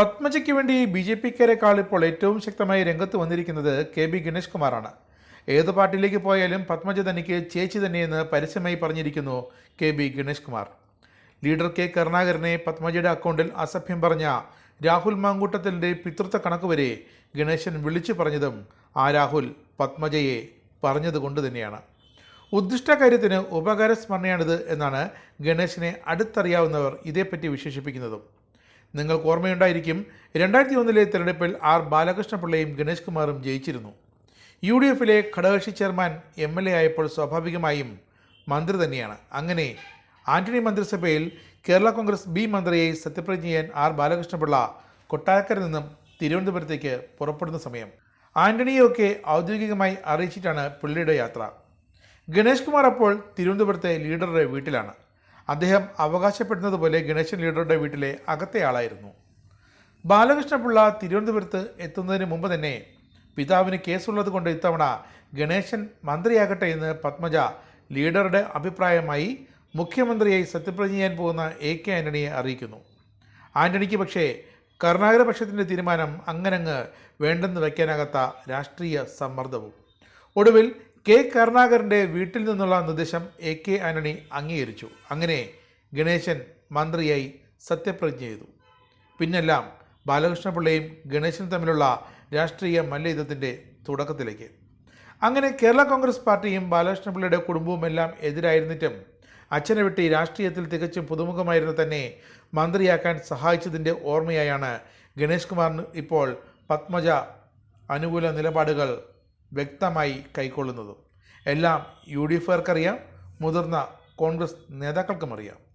പത്മജയ്ക്ക് വേണ്ടി B J പിക്കാരെക്കാൾ ഇപ്പോൾ ഏറ്റവും ശക്തമായി രംഗത്ത് വന്നിരിക്കുന്നത് കെ ബി ഗണേഷ് കുമാറാണ്. ഏത് പാർട്ടിയിലേക്ക് പോയാലും പത്മജ തനിക്ക് ചേച്ചി തന്നെയെന്ന് പരസ്യമായി പറഞ്ഞിരിക്കുന്നു K B Ganesh Kumar. Leader K കരുണാകരനെ പത്മജയുടെ അക്കൗണ്ടിൽ അസഭ്യം പറഞ്ഞ രാഹുൽ മാങ്കൂട്ടത്തിന്റെ പിതൃത്വ കണക്ക് വരെ ഗണേശൻ വിളിച്ചു പറഞ്ഞതും ആ രാഹുൽ പത്മജയെ പറഞ്ഞതുകൊണ്ട് തന്നെയാണ്. ഉദ്ദിഷ്ട കാര്യത്തിന് ഉപകാര സ്മരണയാണിത് എന്നാണ് ഗണേശനെ അടുത്തറിയാവുന്നവർ ഇതേപ്പറ്റി വിശേഷിപ്പിക്കുന്നതും. നിങ്ങൾക്ക് ഓർമ്മയുണ്ടായിരിക്കും രണ്ടായിരത്തി ഒന്നിലെ തെരഞ്ഞെടുപ്പിൽ ആർ ബാലകൃഷ്ണപിള്ളയും ഗണേഷ് കുമാറും ജയിച്ചിരുന്നു. യു ഡി എഫിലെ ഘടകകക്ഷി ചെയർമാൻ എം എൽ എ ആയപ്പോൾ സ്വാഭാവികമായും മന്ത്രി തന്നെയാണ്. അങ്ങനെ ആന്റണി മന്ത്രിസഭയിൽ കേരള കോൺഗ്രസ് ബി മന്ത്രിയെ സത്യപ്രതിജ്ഞ ചെയ്യാൻ ആർ ബാലകൃഷ്ണപിള്ള കൊട്ടാരക്കരയിൽ നിന്നും തിരുവനന്തപുരത്തേക്ക് പുറപ്പെടുന്ന സമയം. ആന്റണിയൊക്കെ ഔദ്യോഗികമായി അറിയിച്ചിട്ടാണ് പിള്ളയുടെ യാത്ര. ഗണേഷ് കുമാർ അപ്പോൾ തിരുവനന്തപുരത്തെ ലീഡറുടെ വീട്ടിലാണ്. അദ്ദേഹം അവകാശപ്പെടുന്നത് പോലെ ഗണേശൻ ലീഡറുടെ വീട്ടിലെ അകത്തെ ആളായിരുന്നു. ബാലകൃഷ്ണപിള്ള തിരുവനന്തപുരത്ത് എത്തുന്നതിന് മുമ്പ് തന്നെ പിതാവിന് കേസുള്ളത് കൊണ്ട് ഇത്തവണ ഗണേശൻ മന്ത്രിയാകട്ടെ എന്ന് പത്മജ ലീഡറുടെ അഭിപ്രായമായി മുഖ്യമന്ത്രിയായി സത്യപ്രതിജ്ഞ ചെയ്യാൻ പോകുന്ന എ കെ ആന്റണിയെ അറിയിക്കുന്നു. ആന്റണിക്ക് പക്ഷേ കർണാടക പക്ഷത്തിന്റെ തീരുമാനം അങ്ങനങ്ങ് വേണ്ടെന്ന് വയ്ക്കാനാകാത്ത രാഷ്ട്രീയ സമ്മർദ്ദവും. ഒടുവിൽ കെ കരുണാകരന്റെ വീട്ടിൽ നിന്നുള്ള നിർദ്ദേശം എ കെ ആന്റണി അംഗീകരിച്ചു. അങ്ങനെ ഗണേശൻ മന്ത്രിയായി സത്യപ്രതിജ്ഞ ചെയ്തു. പിന്നെല്ലാം ബാലകൃഷ്ണപിള്ളയും ഗണേശനും തമ്മിലുള്ള രാഷ്ട്രീയ മല്ലയുദ്ധത്തിന്റെ തുടക്കത്തിലേക്ക്. അങ്ങനെ കേരള കോൺഗ്രസ് പാർട്ടിയും ബാലകൃഷ്ണപിള്ളയുടെ കുടുംബവും എല്ലാം എതിരായിരുന്നിട്ടും അച്ഛനെ വിട്ട് രാഷ്ട്രീയത്തിൽ തികച്ചും പുതുമുഖമായിരുന്ന തന്നെ മന്ത്രിയാക്കാൻ സഹായിച്ചതിന്റെ ഓർമ്മയായാണ് ഗണേഷ് കുമാറിന് ഇപ്പോൾ പത്മജ അനുകൂല നിലപാടുകൾ വ്യക്തമായി കൈക്കൊള്ളുന്നതും. എല്ലാം യു ഡി എഫുകാർക്കറിയാം മുതിർന്ന കോൺഗ്രസ് നേതാക്കൾക്കും അറിയാം.